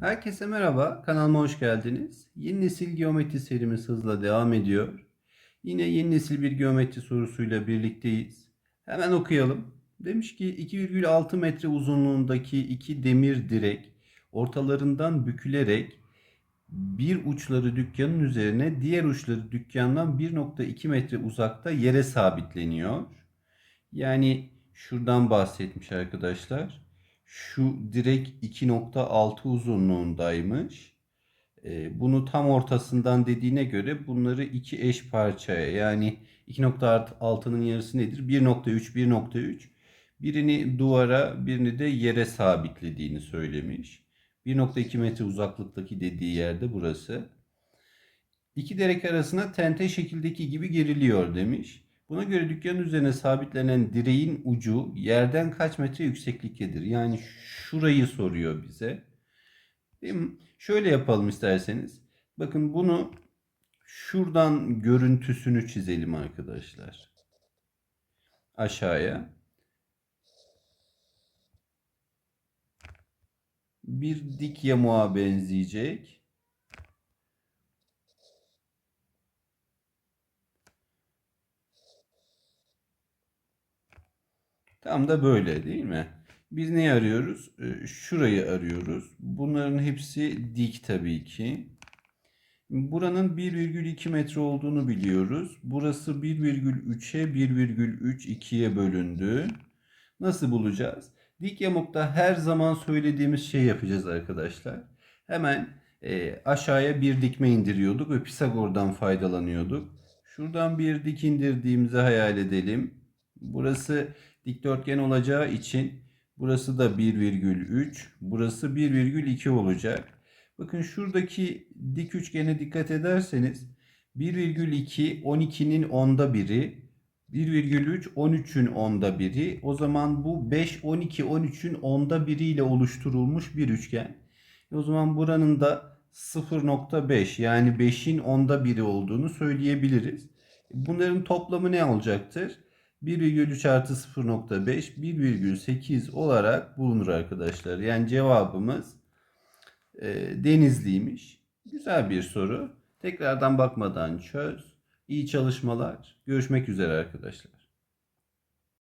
Herkese merhaba, kanalıma hoş geldiniz. Yeni nesil geometri serimiz hızla devam ediyor. Yine yeni nesil bir geometri sorusuyla birlikteyiz. Hemen okuyalım. Demiş ki 2,6 metre uzunluğundaki iki demir direk ortalarından bükülerek bir uçları dükkanın üzerine diğer uçları dükkandan 1.2 metre uzakta yere sabitleniyor. Yani şuradan bahsetmiş arkadaşlar. Şu direk 2.6 uzunluğundaymış. Ee, bunu tam ortasından dediğine göre bunları iki eş parçaya yani 2.6'nın yarısı nedir? 1.3 1.3 birini duvara birini de yere sabitlediğini söylemiş. 1.2 metre uzaklıktaki dediği yerde burası. İki direk arasına tente şekildeki gibi geriliyor demiş. Buna göre dükkanın üzerine sabitlenen direğin ucu yerden kaç metre yüksekliktedir? Yani şurayı soruyor bize. Değil mi? Şöyle yapalım isterseniz. Bakın bunu şuradan görüntüsünü çizelim arkadaşlar. Aşağıya. Bir dik yamuğa benzeyecek. Tam da böyle değil mi? Biz neyi arıyoruz? Ee, Şurayı arıyoruz. Bunların hepsi dik tabii ki. Buranın 1,2 metre olduğunu biliyoruz. Burası 1,3'e 1,32'ye bölündü. Nasıl bulacağız? Dik yamukta her zaman söylediğimiz şey yapacağız arkadaşlar. Hemen e, aşağıya bir dikme indiriyorduk ve Pisagor'dan faydalanıyorduk. Şuradan bir dik indirdiğimizi hayal edelim. Burası dikdörtgen olacağı için burası da 1,3, burası 1,2 olacak. Bakın şuradaki dik üçgene dikkat ederseniz 1,2 12'nin onda biri, 1,3 13'ün onda biri. O zaman bu 5 12 13'ün onda biri ile oluşturulmuş bir üçgen. E o zaman buranın da 0.5 yani 5'in onda biri olduğunu söyleyebiliriz. Bunların toplamı ne olacaktır? 1,3 artı 0.5 1,8 olarak bulunur arkadaşlar. Yani cevabımız e, Denizli'ymiş. Güzel bir soru. Tekrardan bakmadan çöz. İyi çalışmalar. Görüşmek üzere arkadaşlar.